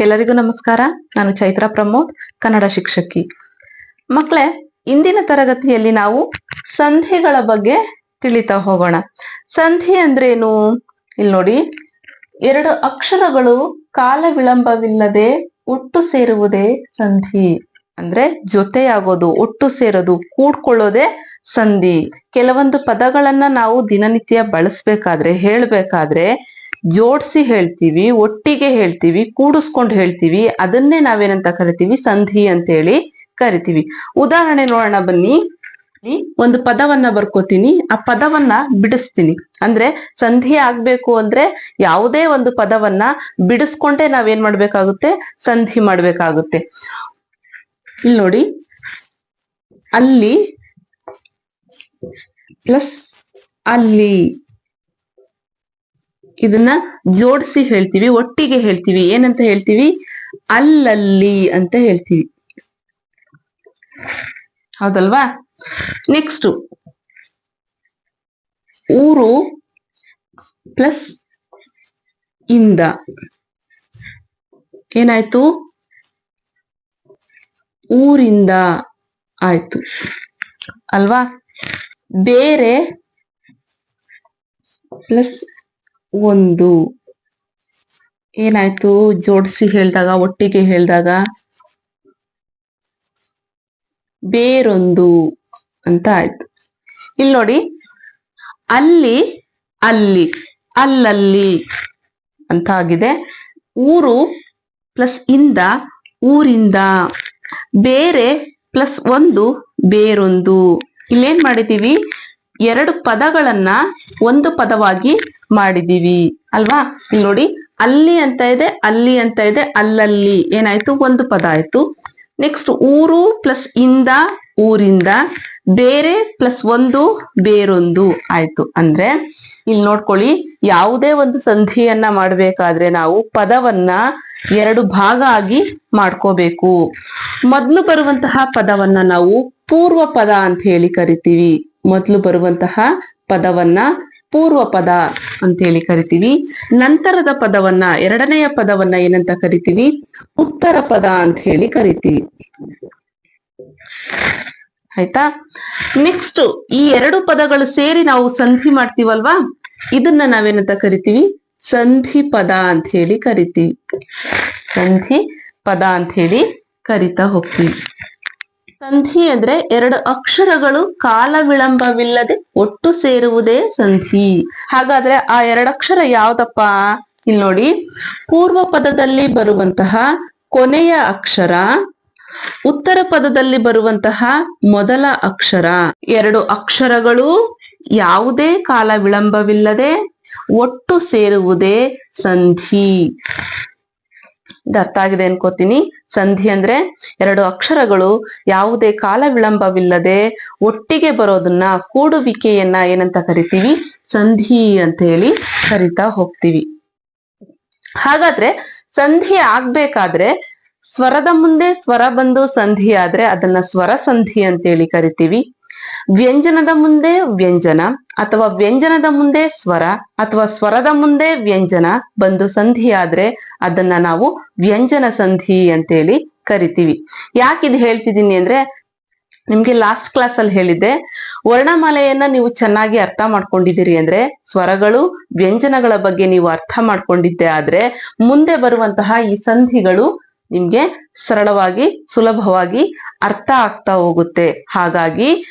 ಎಲ್ಲರಿಗೂ ನಮಸ್ಕಾರ. ನಾನು ಚೈತ್ರ ಪ್ರಮೋದ್, ಕನ್ನಡ ಶಿಕ್ಷಕಿ. ಮಕ್ಕಳೇ ಇಂದಿನ ತರಗತಿಯಲ್ಲಿ ನಾವು ಸಂಧಿಗಳ ಬಗ್ಗೆ ತಿಳಿತಾ ಹೋಗೋಣ. ಸಂಧಿ ಅಂದ್ರೇನು? ಇಲ್ಲಿ ನೋಡಿ, ಎರಡು ಅಕ್ಷರಗಳು ಕಾಲ ವಿಳಂಬವಿಲ್ಲದೆ ಒಟ್ಟು ಸೇರುವುದೇ ಸಂಧಿ. ಅಂದ್ರೆ ಜೊತೆಯಾಗೋದು, ಒಟ್ಟು ಸೇರೋದು, ಕೂಡ್ಕೊಳ್ಳೋದೇ ಸಂಧಿ. ಕೆಲವೊಂದು ಪದಗಳನ್ನ ನಾವು ದಿನನಿತ್ಯ ಬಳಸ್ಬೇಕಾದ್ರೆ, ಹೇಳ್ಬೇಕಾದ್ರೆ ಜೋಡಿಸಿ ಹೇಳ್ತೀವಿ, ಒಟ್ಟಿಗೆ ಹೇಳ್ತೀವಿ, ಕೂಡಿಸ್ಕೊಂಡು ಹೇಳ್ತೀವಿ, ಅದನ್ನೇ ನಾವೇನಂತ ಕರಿತೀವಿ? ಸಂಧಿ ಅಂತ ಹೇಳಿ ಕರಿತೀವಿ. ಉದಾಹರಣೆ ನೋಡೋಣ ಬನ್ನಿ. ಒಂದು ಪದವನ್ನ ಬರ್ಕೋತೀನಿ. ಆ ಪದವನ್ನ ಬಿಡಿಸ್ತೀನಿ. ಅಂದ್ರೆ ಸಂಧಿ ಆಗ್ಬೇಕು ಅಂದ್ರೆ ಯಾವುದೇ ಒಂದು ಪದವನ್ನ ಬಿಡಿಸ್ಕೊಂಡೇ ನಾವೇನ್ ಮಾಡ್ಬೇಕಾಗುತ್ತೆ? ಸಂಧಿ ಮಾಡ್ಬೇಕಾಗುತ್ತೆ. ಇಲ್ಲಿ ನೋಡಿ. ಅಲ್ಲಿ ಪ್ಲಸ್ ಅಲ್ಲಿ. ಇದನ್ನ ಜೋಡಿಸಿ ಹೇಳ್ತೀವಿ, ಒಟ್ಟಿಗೆ ಹೇಳ್ತೀವಿ. ಏನಂತ ಹೇಳ್ತೀವಿ? ಅಲ್ಲಲ್ಲಿ ಅಂತ ಹೇಳ್ತೀವಿ. ಹೌದಲ್ವಾ? ನೆಕ್ಸ್ಟ್ ಊರು ಪ್ಲಸ್ ಇಂದ. ಏನಾಯ್ತು? ಊರಿಂದ ಆಯ್ತು. ಅಲ್ವಾ? ಬೇರೆ ಪ್ಲಸ್ ಒಂದು ಏನಾಯ್ತು? ಜೋಡಿಸಿ ಹೇಳಿದಾಗ, ಒಟ್ಟಿಗೆ ಹೇಳಿದಾಗ ಬೇರೊಂದು ಅಂತ ಆಯ್ತು. ಇಲ್ಲಿ ನೋಡಿ, ಅಲ್ಲಿ ಅಲ್ಲಿ, ಅಲ್ಲಲ್ಲಿ ಅಂತ ಆಗಿದೆ. ಊರು ಪ್ಲಸ್ ಇಂದ ಊರಿಂದ ಬೇರೆ ಪ್ಲಸ್ ಒಂದು ಬೇರೊಂದು. ಇಲ್ಲೇನ್ ಮಾಡಿದೀವಿ ಎರಡು ಪದಗಳನ್ನ ಒಂದು ಪದವಾಗಿ ಮಾಡಿದೀವಿ. ಅಲ್ವಾ? ಇಲ್ಲಿ ನೋಡಿ, ಅಲ್ಲಿ ಅಂತ ಇದೆ, ಅಲ್ಲಿ ಅಂತ ಇದೆ, ಅಲ್ಲಲ್ಲಿ. ಏನಾಯ್ತು? ಒಂದು ಪದ ಆಯ್ತು. ನೆಕ್ಸ್ಟ್ ಊರು ಪ್ಲಸ್ ಇಂದ ಊರಿಂದ, ಬೇರೆ ಪ್ಲಸ್ ಒಂದು, ಬೇರೊಂದು ಆಯ್ತು. ಅಂದ್ರೆ, ಇಲ್ಲಿ ನೋಡ್ಕೊಳ್ಳಿ, ಯಾವುದೇ ಒಂದು ಸಂಧಿಯನ್ನ ಮಾಡ್ಬೇಕಾದ್ರೆ ನಾವು ಪದವನ್ನ ಎರಡು ಭಾಗ ಆಗಿ ಮಾಡ್ಕೋಬೇಕು. ಮೊದಲು ಬರುವಂತಹ ಪದವನ್ನ ನಾವು ಪೂರ್ವ ಪದ ಅಂತ ಹೇಳಿ ಕರಿತೀವಿ. ಮೊದಲು ಬರುವಂತಹ ಪದವನ್ನ ಪೂರ್ವ ಪದ ಅಂತ ಹೇಳಿ ಕರಿತೀವಿ. ನಂತರದ ಪದವನ್ನ, ಎರಡನೆಯ ಪದವನ್ನ ಏನಂತ ಕರಿತೀವಿ? ಉತ್ತರ ಪದ ಅಂತ ಹೇಳಿ ಕರಿತೀವಿ. ಆಯ್ತಾ? ನೆಕ್ಸ್ಟ್ ಈ ಎರಡು ಪದಗಳು ಸೇರಿ ನಾವು ಸಂಧಿ ಮಾಡ್ತೀವಲ್ವಾ? ಇದನ್ನ ನಾವೇನಂತ ಕರಿತೀವಿ? ಸಂಧಿ ಪದ ಅಂತ ಹೇಳಿ ಕರಿತೀವಿ. ಸಂಧಿ ಪದ ಅಂತ ಹೇಳಿ ಕರಿತಾ ಹೋಗ್ತೀವಿ. ಸಂಧಿ ಅಂದ್ರೆ ಎರಡು ಅಕ್ಷರಗಳು ಕಾಲ ವಿಳಂಬವಿಲ್ಲದೆ ಒಟ್ಟು ಸೇರುವುದೇ ಸಂಧಿ. ಹಾಗಾದ್ರೆ ಆ ಎರಡಕ್ಷರ ಯಾವ್ದಪ್ಪ? ಇಲ್ಲಿ ನೋಡಿ, ಪೂರ್ವ ಪದದಲ್ಲಿ ಬರುವಂತಹ ಕೊನೆಯ ಅಕ್ಷರ, ಉತ್ತರ ಪದದಲ್ಲಿ ಬರುವಂತಹ ಮೊದಲ ಅಕ್ಷರ. ಎರಡು ಅಕ್ಷರಗಳು ಯಾವುದೇ ಕಾಲ ವಿಳಂಬವಿಲ್ಲದೆ ಒಟ್ಟು ಸೇರುವುದೇ ಸಂಧಿ. ಇದು ಅರ್ಥ ಆಗಿದೆ ಅನ್ಕೋತೀನಿ. ಸಂಧಿ ಅಂದ್ರೆ ಎರಡು ಅಕ್ಷರಗಳು ಯಾವುದೇ ಕಾಲ ವಿಳಂಬವಿಲ್ಲದೆ ಒಟ್ಟಿಗೆ ಬರೋದನ್ನ ಕೂಡುವಿಕೆಯನ್ನ ಏನಂತ ಕರಿತೀವಿ? ಸಂಧಿ ಅಂತ ಹೇಳಿ ಕರಿತಾ ಹೋಗ್ತೀವಿ. ಹಾಗಾದ್ರೆ ಸಂಧಿ ಆಗ್ಬೇಕಾದ್ರೆ ಸ್ವರದ ಮುಂದೆ ಸ್ವರ ಬಂದು ಸಂಧಿ ಆದ್ರೆ ಅದನ್ನ ಸ್ವರ ಸಂಧಿ ಅಂತೇಳಿ ಕರಿತೀವಿ. ವ್ಯಂಜನದ ಮುಂದೆ ವ್ಯಂಜನ ಅಥವಾ ವ್ಯಂಜನದ ಮುಂದೆ ಸ್ವರ ಅಥವಾ ಸ್ವರದ ಮುಂದೆ ವ್ಯಂಜನ ಬಂದು ಸಂಧಿ ಆದ್ರೆ ಅದನ್ನ ನಾವು ವ್ಯಂಜನ ಸಂಧಿ ಅಂತೇಳಿ ಕರಿತೀವಿ. ಯಾಕೆ ಇದು ಹೇಳ್ತಿದ್ದೀನಿ ಅಂದ್ರೆ ನಿಮ್ಗೆ ಲಾಸ್ಟ್ ಕ್ಲಾಸ್ ಅಲ್ಲಿ ಹೇಳಿದ್ದೆ, ವರ್ಣಮಾಲೆಯನ್ನ ನೀವು ಚೆನ್ನಾಗಿ ಅರ್ಥ ಮಾಡ್ಕೊಂಡಿದ್ದೀರಿ ಅಂದ್ರೆ ಸ್ವರಗಳು ವ್ಯಂಜನಗಳ ಬಗ್ಗೆ ನೀವು ಅರ್ಥ ಮಾಡ್ಕೊಂಡಿದ್ದೆ ಆದ್ರೆ ಮುಂದೆ ಬರುವಂತಹ ಈ ಸಂಧಿಗಳು ನಿಮ್ಗೆ ಸರಳವಾಗಿ, ಸುಲಭವಾಗಿ ಅರ್ಥ ಆಗ್ತಾ ಹೋಗುತ್ತೆ. ಹಾಗಾಗಿ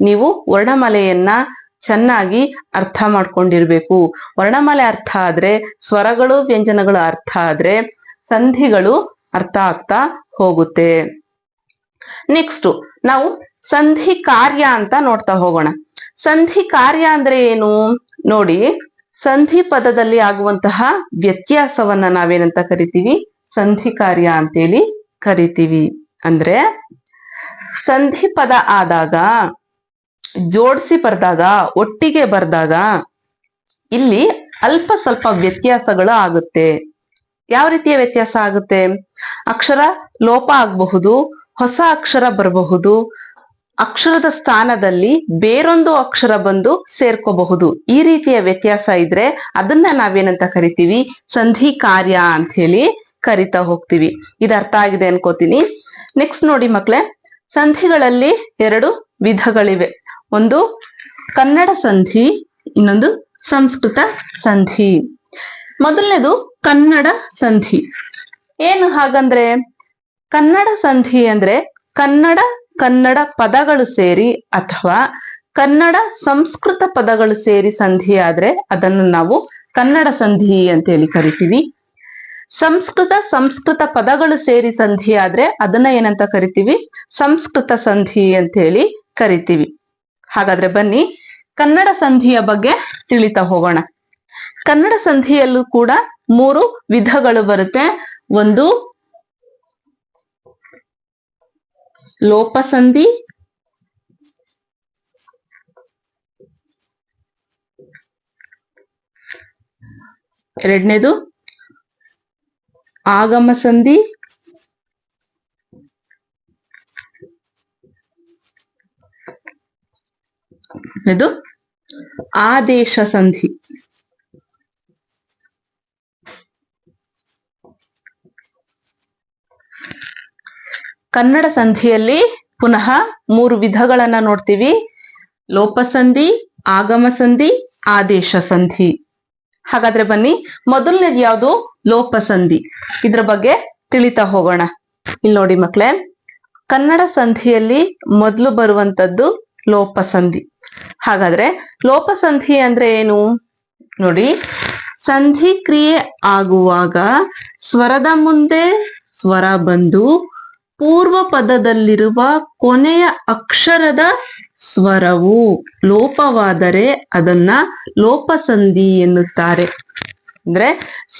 ನೀವು ವರ್ಣಮಾಲೆಯನ್ನ ಚೆನ್ನಾಗಿ ಅರ್ಥ ಮಾಡ್ಕೊಂಡಿರ್ಬೇಕು. ವರ್ಣಮಾಲೆ ಅರ್ಥ ಆದ್ರೆ, ಸ್ವರಗಳು, ವ್ಯಂಜನಗಳು ಅರ್ಥ ಆದ್ರೆ ಸಂಧಿಗಳು ಅರ್ಥ ಆಗ್ತಾ ಹೋಗುತ್ತೆ. ನೆಕ್ಸ್ಟ್ ನಾವು ಸಂಧಿ ಕಾರ್ಯ ಅಂತ ನೋಡ್ತಾ ಹೋಗೋಣ. ಸಂಧಿ ಕಾರ್ಯ ಅಂದ್ರೆ ಏನು? ನೋಡಿ, ಸಂಧಿ ಪದದಲ್ಲಿ ಆಗುವಂತಹ ವ್ಯತ್ಯಾಸವನ್ನ ನಾವೇನಂತ ಕರಿತೀವಿ? ಸಂಧಿ ಕಾರ್ಯ ಅಂತೇಳಿ ಕರಿತೀವಿ. ಅಂದ್ರೆ ಸಂಧಿ ಪದ ಆದಾಗ, ಜೋಡಿಸಿ ಬರ್ದಾಗ, ಒಟ್ಟಿಗೆ ಬರ್ದಾಗ ಇಲ್ಲಿ ಅಲ್ಪ ಸ್ವಲ್ಪ ವ್ಯತ್ಯಾಸಗಳು ಆಗುತ್ತೆ. ಯಾವ ರೀತಿಯ ವ್ಯತ್ಯಾಸ ಆಗುತ್ತೆ? ಅಕ್ಷರ ಲೋಪ ಆಗಬಹುದು, ಹೊಸ ಅಕ್ಷರ ಬರಬಹುದು, ಅಕ್ಷರದ ಸ್ಥಾನದಲ್ಲಿ ಬೇರೊಂದು ಅಕ್ಷರ ಬಂದು ಸೇರ್ಕೋಬಹುದು. ಈ ರೀತಿಯ ವ್ಯತ್ಯಾಸ ಇದ್ರೆ ಅದನ್ನ ನಾವೇನಂತ ಕರಿತೀವಿ? ಸಂಧಿ ಕಾರ್ಯ ಅಂತ ಹೇಳಿ ಕರಿತಾ ಹೋಗ್ತೀವಿ. ಇದು ಅರ್ಥ ಆಗಿದೆ ಅನ್ಕೋತೀನಿ. ನೆಕ್ಸ್ಟ್ ನೋಡಿ ಮಕ್ಳೆ, ಸಂಧಿಗಳಲ್ಲಿ ಎರಡು ವಿಧಗಳಿವೆ. ಒಂದು ಕನ್ನಡ ಸಂಧಿ, ಇನ್ನೊಂದು ಸಂಸ್ಕೃತ ಸಂಧಿ. ಮೊದಲನೇದು ಕನ್ನಡ ಸಂಧಿ. ಏನು ಹಾಗಂದ್ರೆ, ಕನ್ನಡ ಸಂಧಿ ಅಂದ್ರೆ ಕನ್ನಡ ಕನ್ನಡ ಪದಗಳು ಸೇರಿ ಅಥವಾ ಕನ್ನಡ ಸಂಸ್ಕೃತ ಪದಗಳು ಸೇರಿ ಸಂಧಿ ಆದ್ರೆ ಅದನ್ನು ನಾವು ಕನ್ನಡ ಸಂಧಿ ಅಂತ ಹೇಳಿ ಕರಿತೀವಿ. ಸಂಸ್ಕೃತ ಸಂಸ್ಕೃತ ಪದಗಳು ಸೇರಿ ಸಂಧಿ ಆದ್ರೆ ಅದನ್ನ ಏನಂತ ಕರಿತೀವಿ? ಸಂಸ್ಕೃತ ಸಂಧಿ ಅಂತ ಹೇಳಿ ಕರಿತೀವಿ. ಹಾಗಾದ್ರೆ ಬನ್ನಿ, ಕನ್ನಡ ಸಂಧಿಯ ಬಗ್ಗೆ ತಿಳಿತಾ ಹೋಗೋಣ. ಕನ್ನಡ ಸಂಧಿಯಲ್ಲೂ ಕೂಡ ಮೂರು ವಿಧಗಳು ಬರುತ್ತೆ. ಒಂದು ಲೋಪಸಂಧಿ ಎರಡನೇದು ಆಗಮ ಸಂಧಿ. ಇದು ಆದೇಶ ಸಂಧಿ. ಕನ್ನಡ ಸಂಧಿಯಲ್ಲಿ ಪುನಃ ಮೂರು ವಿಧಗಳನ್ನ ನೋಡ್ತೀವಿ. ಲೋಪಸಂಧಿ, ಆಗಮ ಸಂಧಿ, ಆದೇಶ ಸಂಧಿ. ಹಾಗಾದ್ರೆ ಬನ್ನಿ, ಮೊದಲನೇದು ಯಾವುದು? ಲೋಪಸಂಧಿ. ಇದ್ರ ಬಗ್ಗೆ ತಿಳಿತಾ ಹೋಗೋಣ. ಇಲ್ಲಿ ನೋಡಿ ಮಕ್ಳೇ, ಕನ್ನಡ ಸಂಧಿಯಲ್ಲಿ ಮೊದಲು ಬರುವಂತದ್ದು ಲೋಪಸಂಧಿ. ಹಾಗಾದ್ರೆ ಲೋಪಸಂಧಿ ಅಂದ್ರೆ ಏನು? ನೋಡಿ, ಸಂಧಿ ಕ್ರಿಯೆ ಆಗುವಾಗ ಸ್ವರದ ಮುಂದೆ ಸ್ವರ ಬಂದು ಪೂರ್ವ ಪದದಲ್ಲಿರುವ ಕೊನೆಯ ಅಕ್ಷರದ ಸ್ವರವು ಲೋಪವಾದರೆ ಅದನ್ನ ಲೋಪಸಂಧಿ ಎನ್ನುತ್ತಾರೆ. ಅಂದ್ರೆ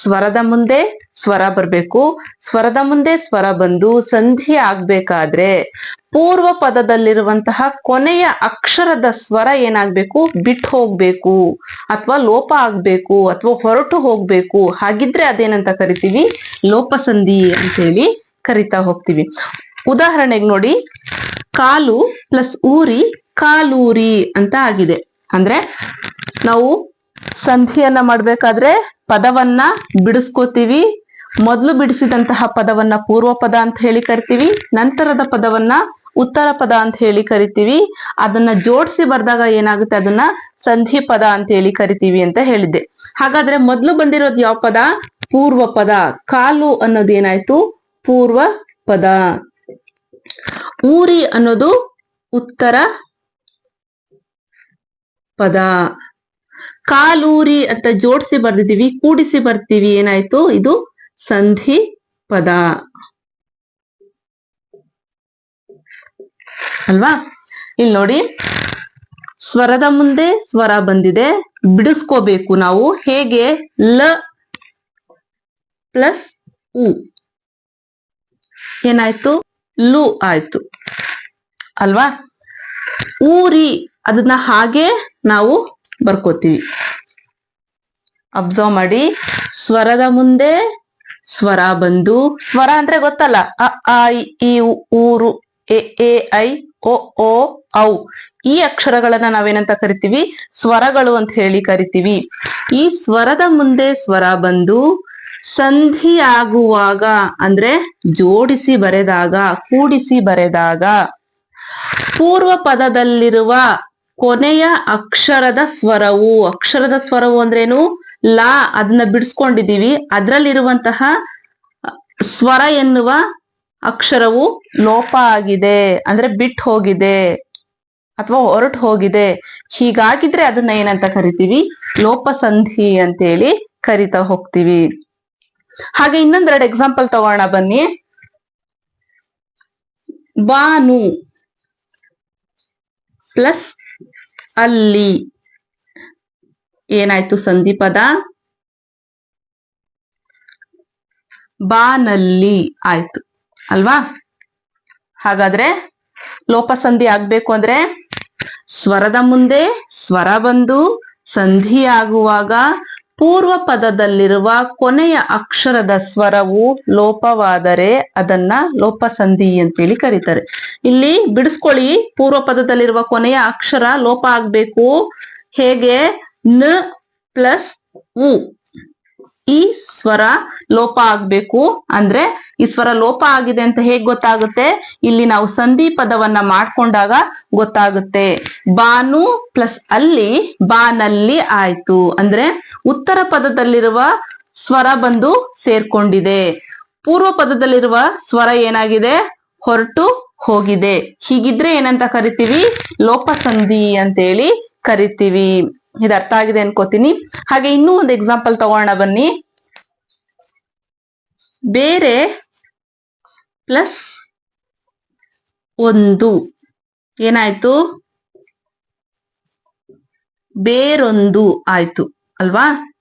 ಸ್ವರದ ಮುಂದೆ ಸ್ವರ ಬರ್ಬೇಕು, ಸ್ವರದ ಮುಂದೆ ಸ್ವರ ಬಂದು ಸಂಧಿ ಆಗ್ಬೇಕಾದ್ರೆ ಪೂರ್ವ ಪದದಲ್ಲಿರುವಂತಹ ಕೊನೆಯ ಅಕ್ಷರದ ಸ್ವರ ಏನಾಗ್ಬೇಕು? ಬಿಟ್ಟು ಹೋಗ್ಬೇಕು, ಅಥವಾ ಲೋಪ ಆಗ್ಬೇಕು, ಅಥವಾ ಹೊರಟು ಹೋಗ್ಬೇಕು. ಹಾಗಿದ್ರೆ ಅದೇನಂತ ಕರಿತೀವಿ? ಲೋಪಸಂಧಿ ಅಂತ ಹೇಳಿ ಕರಿತಾ ಹೋಗ್ತೀವಿ. ಉದಾಹರಣೆಗೆ ನೋಡಿ, ಕಾಲು ಪ್ಲಸ್ ಊರಿ ಕಾಲೂರಿ ಅಂತ ಆಗಿದೆ. ಅಂದ್ರೆ ನಾವು ಸಂಧಿಯನ್ನ ಮಾಡ್ಬೇಕಾದ್ರೆ ಪದವನ್ನ ಬಿಡಿಸ್ಕೋತೀವಿ. ಮೊದಲು ಬಿಡಿಸಿದಂತಹ ಪದವನ್ನ ಪೂರ್ವ ಪದ ಅಂತ ಹೇಳಿ ಕರಿತೀವಿ. ನಂತರದ ಪದವನ್ನ ಉತ್ತರ ಪದ ಅಂತ ಹೇಳಿ ಕರಿತೀವಿ. ಅದನ್ನ ಜೋಡಿಸಿ ಬರ್ದಾಗ ಏನಾಗುತ್ತೆ? ಅದನ್ನ ಸಂಧಿ ಪದ ಅಂತ ಹೇಳಿ ಕರಿತೀವಿ ಅಂತ ಹೇಳಿದ್ದೆ. ಹಾಗಾದ್ರೆ ಮೊದಲು ಬಂದಿರೋದು ಯಾವ ಪದ? ಪೂರ್ವ ಪದ ಕಾಲು ಅನ್ನೋದು ಏನಾಯ್ತು? ಪೂರ್ವ ಪದ ಊರಿ ಅನ್ನೋದು ಉತ್ತರ ಪದ. ಕಾಲೂರಿ ಅಂತ ಜೋಡಿಸಿ ಬರ್ದಿದ್ದೀವಿ, ಕೂಡಿಸಿ ಬರ್ತೀವಿ, ಏನಾಯ್ತು? ಇದು ಸಂಧಿ ಪದ. ಅಲ್ವಾ? ಇಲ್ಲಿ ನೋಡಿ. ಸ್ವರದ ಮುಂದೆ ಸ್ವರ ಬಂದಿದೆ, ಬಿಡಿಸ್ಕೋಬೇಕು ನಾವು. ಹೇಗೆ? ಲ ಪ್ಲಸ್ ಉ. ಏನಾಯ್ತು? ಲು ಆಯ್ತು. ಅಲ್ವಾ? ಊರಿ. ಅದನ್ನ ಹಾಗೆ ನಾವು ಬರ್ಕೋತೀವಿ. ಅಬ್ಸರ್ವ್ ಮಾಡಿ. ಸ್ವರದ ಮುಂದೆ ಸ್ವರ ಬಂದು ಸ್ವರ ಅಂದ್ರೆ ಗೊತ್ತಲ್ಲ. ಅ ಆ ಇ, ಊರು ಎ ಎ ಐ ಓ ಓ ಔ. ಈ ಅಕ್ಷರಗಳನ್ನ ನಾವೇನಂತ ಕರಿತೀವಿ? ಸ್ವರಗಳು ಅಂತ ಹೇಳಿ ಕರಿತೀವಿ. ಈ ಸ್ವರದ ಮುಂದೆ ಸ್ವರ ಬಂದು ಸಂಧಿ ಆಗುವಾಗ ಅಂದ್ರೆ ಜೋಡಿಸಿ ಬರೆದಾಗ ಕೂಡಿಸಿ ಬರೆದಾಗ ಪೂರ್ವ ಪದದಲ್ಲಿರುವ ಕೊನೆಯ ಅಕ್ಷರದ ಸ್ವರವು ಅಕ್ಷರದ ಸ್ವರವು ಅಂದ್ರೇನು? ಲಾ ಅದನ್ನ ಬಿಡಿಸ್ಕೊಂಡಿದ್ದೀವಿ. ಅದ್ರಲ್ಲಿರುವಂತಹ ಸ್ವರ ಎನ್ನುವ ಅಕ್ಷರವು ಲೋಪ ಆಗಿದೆ, ಅಂದ್ರೆ ಬಿಟ್ಟು ಹೋಗಿದೆ ಅಥವಾ ಹೊರಟು ಹೋಗಿದೆ. ಹೀಗಾಗಿದ್ರೆ ಅದನ್ನ ಏನಂತ ಕರಿತೀವಿ? ಲೋಪಸಂಧಿ ಅಂತೇಳಿ ಕರಿತಾ ಹೋಗ್ತೀವಿ. ಹಾಗೆ ಇನ್ನೊಂದೆರಡು ಎಕ್ಸಾಂಪಲ್ ತಗೋಣ ಬನ್ನಿ. ಬಾನು ಪ್ಲಸ್ ಅಲ್ಲಿ ಏನಾಯ್ತು ಸಂಧಿ ಪದ ಬಾನಲ್ಲಿ ಆಯ್ತು. ಅಲ್ವಾ? ಹಾಗಾದ್ರೆ ಲೋಪಸಂಧಿ ಆಗ್ಬೇಕು ಅಂದ್ರೆ ಸ್ವರದ ಮುಂದೆ ಸ್ವರ ಬಂದು ಸಂಧಿ ಆಗುವಾಗ ಪೂರ್ವ ಪದದಲ್ಲಿರುವ ಕೊನೆಯ ಅಕ್ಷರದ ಸ್ವರವು ಲೋಪವಾದರೆ ಅದನ್ನ ಲೋಪಸಂಧಿ ಅಂತೇಳಿ ಕರೀತಾರೆ. ಇಲ್ಲಿ ಬಿಡಿಸ್ಕೊಳ್ಳಿ ಪೂರ್ವ ಪದದಲ್ಲಿರುವ ಕೊನೆಯ ಅಕ್ಷರ ಲೋಪ ಆಗ್ಬೇಕು. ಹೇಗೆ? ನ ಪ್ಲಸ್ ಉ. ಈ ಸ್ವರ ಲೋಪ ಆಗ್ಬೇಕು ಅಂದ್ರೆ ಈ ಸ್ವರ ಲೋಪ ಆಗಿದೆ ಅಂತ ಹೇಗ್ ಗೊತ್ತಾಗುತ್ತೆ? ಇಲ್ಲಿ ನಾವು ಸಂಧಿ ಪದವನ್ನ ಮಾಡ್ಕೊಂಡಾಗ ಗೊತ್ತಾಗುತ್ತೆ. ಬಾನು ಪ್ಲಸ್ ಅಲ್ಲಿ ಬಾನಲ್ಲಿ ಆಯ್ತು. ಅಂದ್ರೆ ಉತ್ತರ ಪದದಲ್ಲಿರುವ ಸ್ವರ ಬಂದು ಸೇರ್ಕೊಂಡಿದೆ. ಪೂರ್ವ ಪದದಲ್ಲಿರುವ ಸ್ವರ ಏನಾಗಿದೆ? ಹೊರಟು ಹೋಗಿದೆ. ಹೀಗಿದ್ರೆ ಏನಂತ ಕರಿತೀವಿ? ಲೋಪಸಂಧಿ ಅಂತೇಳಿ ಕರಿತೀವಿ. ಇದು ಅರ್ಥ ಆಗಿದೆ ಅನ್ಕೋತೀನಿ. ಹಾಗೆ ಇನ್ನೂ ಒಂದು ಎಕ್ಸಾಂಪಲ್ ತಗೋಣ ಬನ್ನಿ. ಬೇರೆ ಪ್ಲಸ್ ಒಂದು. ಏನಾಯ್ತು? ಬೇರೊಂದು ಆಯ್ತು. ಅಲ್ವಾ?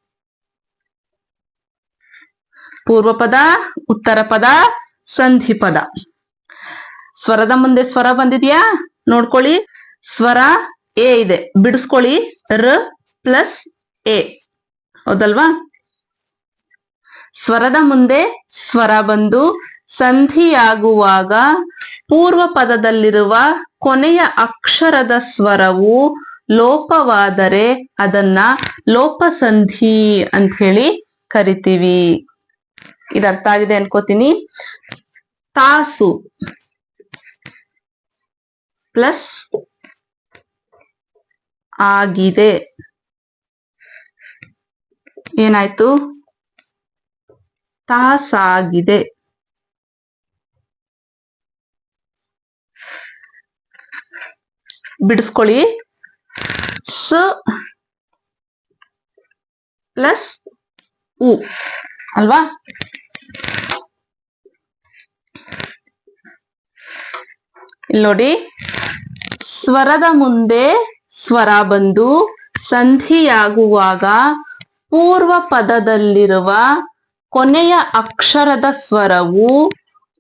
ಪೂರ್ವ ಪದ ಉತ್ತರ ಪದ, ಸಂಧಿ ಪದ. ಸ್ವರದ ಮುಂದೆ ಸ್ವರ ಬಂದಿದ್ಯಾ? ನೋಡ್ಕೊಳ್ಳಿ. ಸ್ವರ ಎ ಇದೆ. ಬಿಡಿಸ್ಕೊಳ್ಳಿ. ರ ಪ್ಲಸ್ ಎ. ಹೌದಲ್ವಾ? ಸ್ವರದ ಮುಂದೆ ಸ್ವರ ಬಂದು ಸಂಧಿಯಾಗುವಾಗ ಪೂರ್ವ ಪದದಲ್ಲಿರುವ ಕೊನೆಯ ಅಕ್ಷರದ ಸ್ವರವು ಲೋಪವಾದರೆ ಅದನ್ನ ಲೋಪಸಂಧಿ ಅಂತ ಹೇಳಿ ಕರಿತೀವಿ. ಇದು ಅರ್ಥ ಆಗಿದೆ ಅನ್ಕೋತೀನಿ. ತಾಸು ಪ್ಲಸ್ ಆಗಿದೆ. ಏನಾಯ್ತು? ತಾಸಾಗಿದೆ ಬಿಡಿಸ್ಕೊಳ್ಳಿ. ಸ ಪ್ಲಸ್ ಉ ಅಲ್ವಾ? ಇಲ್ಲಿ ನೋಡಿ. ಸ್ವರದ ಮುಂದೆ ಸ್ವರ ಬಂದು ಸಂಧಿಯಾಗುವಾಗ ಪೂರ್ವ ಪದದಲ್ಲಿರುವ ಕೊನೆಯ ಅಕ್ಷರದ ಸ್ವರವು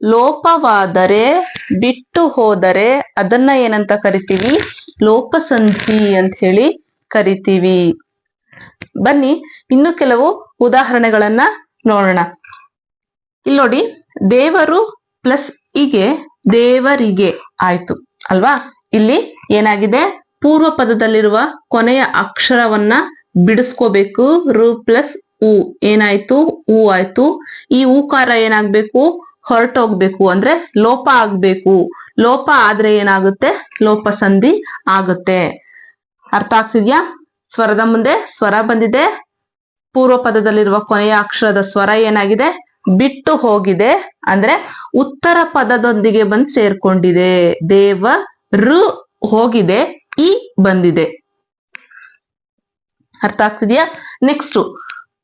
ಲೋಪವಾದರೆ, ಬಿಟ್ಟು ಹೋದರೆ, ಅದನ್ನ ಏನಂತ ಕರಿತೀವಿ? ಲೋಪಸಂಧಿ ಅಂತ ಹೇಳಿ ಕರಿತೀವಿ. ಬನ್ನಿ, ಇನ್ನು ಕೆಲವು ಉದಾಹರಣೆಗಳನ್ನ ನೋಡೋಣ. ಇಲ್ಲಿ ನೋಡಿ, ದೇವರು ಪ್ಲಸ್ ಇಗೆ, ದೇವರಿಗೆ ಆಯ್ತು, ಅಲ್ವಾ? ಇಲ್ಲಿ ಏನಾಗಿದೆ? ಪೂರ್ವ ಪದದಲ್ಲಿರುವ ಕೊನೆಯ ಅಕ್ಷರವನ್ನ ಬಿಡಿಸ್ಕೋಬೇಕು. ರು ಪ್ಲಸ್ ಉ ಏನಾಯ್ತು? ಉ ಆಯ್ತು. ಈ ಊಕಾರ ಏನಾಗ್ಬೇಕು? ಹೊರಟೋಗ್ಬೇಕು. ಅಂದ್ರೆ ಲೋಪ ಆಗ್ಬೇಕು. ಲೋಪ ಆದ್ರೆ ಏನಾಗುತ್ತೆ? ಲೋಪ ಸಂಧಿ ಆಗುತ್ತೆ. ಅರ್ಥ ಆಗ್ತಿದ್ಯಾ? ಸ್ವರದ ಮುಂದೆ ಸ್ವರ ಬಂದಿದೆ. ಪೂರ್ವ ಪದದಲ್ಲಿರುವ ಕೊನೆಯ ಅಕ್ಷರದ ಸ್ವರ ಏನಾಗಿದೆ? ಬಿಟ್ಟು ಹೋಗಿದೆ. ಅಂದ್ರೆ ಉತ್ತರ ಪದದೊಂದಿಗೆ ಬಂದು ಸೇರ್ಕೊಂಡಿದೆ. ದೇವ ರು ಹೋಗಿದೆ. ಇ ಬಂದಿದೆ. ಅರ್ಥ ಆಗ್ತಿದ್ಯಾ? ನೆಕ್ಸ್ಟ್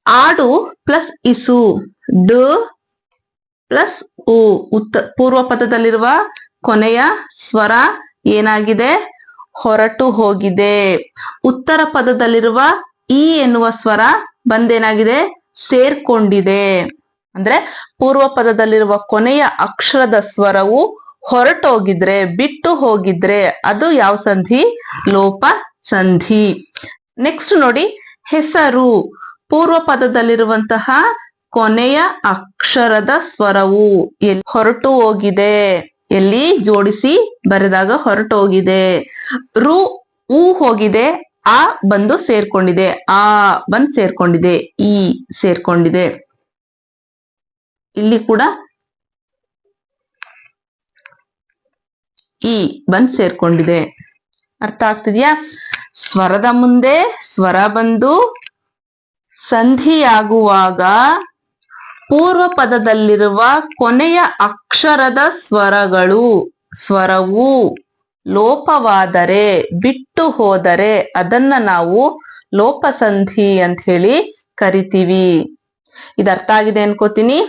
ಆಡು ಪ್ಲಸ್ ಇಸು. ಡ ಪ್ಲಸ್ ಉ. ಉತ್ತ ಪೂರ್ವ ಪದದಲ್ಲಿರುವ ಕೊನೆಯ ಸ್ವರ ಏನಾಗಿದೆ? ಹೊರಟು ಹೋಗಿದೆ. ಉತ್ತರ ಪದದಲ್ಲಿರುವ ಇ ಎನ್ನುವ ಸ್ವರ ಬಂದೇನಾಗಿದೆ? ಸೇರ್ಕೊಂಡಿದೆ. ಅಂದ್ರೆ ಪೂರ್ವ ಪದದಲ್ಲಿರುವ ಕೊನೆಯ ಅಕ್ಷರದ ಸ್ವರವು ಹೊರಟೋಗಿದ್ರೆ, ಬಿಟ್ಟು ಹೋಗಿದ್ರೆ ಅದು ಯಾವ ಸಂಧಿ? ಲೋಪ ಸಂಧಿ. ನೆಕ್ಸ್ಟ್ ನೋಡಿ ಹೆಸರು. ಪೂರ್ವ ಪದದಲ್ಲಿರುವಂತಹ ಕೊನೆಯ ಅಕ್ಷರದ ಸ್ವರವು ಎಲ್ಲಿ ಹೊರಟು ಹೋಗಿದೆ? ಎಲ್ಲಿ ಜೋಡಿಸಿ ಬರೆದಾಗ ಹೊರಟು ಹೋಗಿದೆ? ರು ಊ ಹೋಗಿದೆ, ಆ ಬಂದು ಸೇರ್ಕೊಂಡಿದೆ, ಆ ಬಂದು ಸೇರ್ಕೊಂಡಿದೆ, ಈ ಸೇರ್ಕೊಂಡಿದೆ. ಇಲ್ಲಿ ಕೂಡ ಈ ಬಂದು ಸೇರ್ಕೊಂಡಿದೆ. ಅರ್ಥ ಆಗ್ತಿದ್ಯಾ? ಸ್ವರದ ಮುಂದೆ ಸ್ವರ ಬಂದು ಸಂಧಿಯಾಗುವಾಗ ಪೂರ್ವ ಪದದಲ್ಲಿರುವ ಕೊನೆಯ ಅಕ್ಷರದ ಸ್ವರಗಳು, ಸ್ವರವು ಲೋಪವಾದರೆ, ಬಿಟ್ಟು ಹೋದರೆ ಅದನ್ನ ನಾವು ಲೋಪಸಂಧಿ ಅಂತ ಹೇಳಿ ಕರಿತೀವಿ. ಇದು ಅರ್ಥ ಆಗಿದೆ ಅನ್ಕೋತೀನಿ.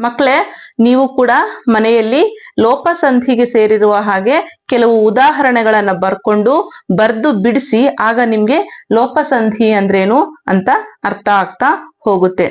ಮಕ್ಕಳೇ ನೀವು ಕೂಡ ಮನೆಯಲ್ಲಿ ಲೋಪಸಂಧಿಗೆ ಸೇರಿರುವ ಹಾಗೆ ಕೆಲವು ಉದಾಹರಣೆಗಳನ್ನ ಬರ್ಕೊಂಡು ಬರ್ದು ಬಿಡಿಸಿ ಆಗ ನಿಮ್ಗೆ ಲೋಪಸಂಧಿ ಅಂದ್ರೇನು ಅಂತ ಅರ್ಥ ಆಗ್ತಾ ಹೋಗುತ್ತೆ.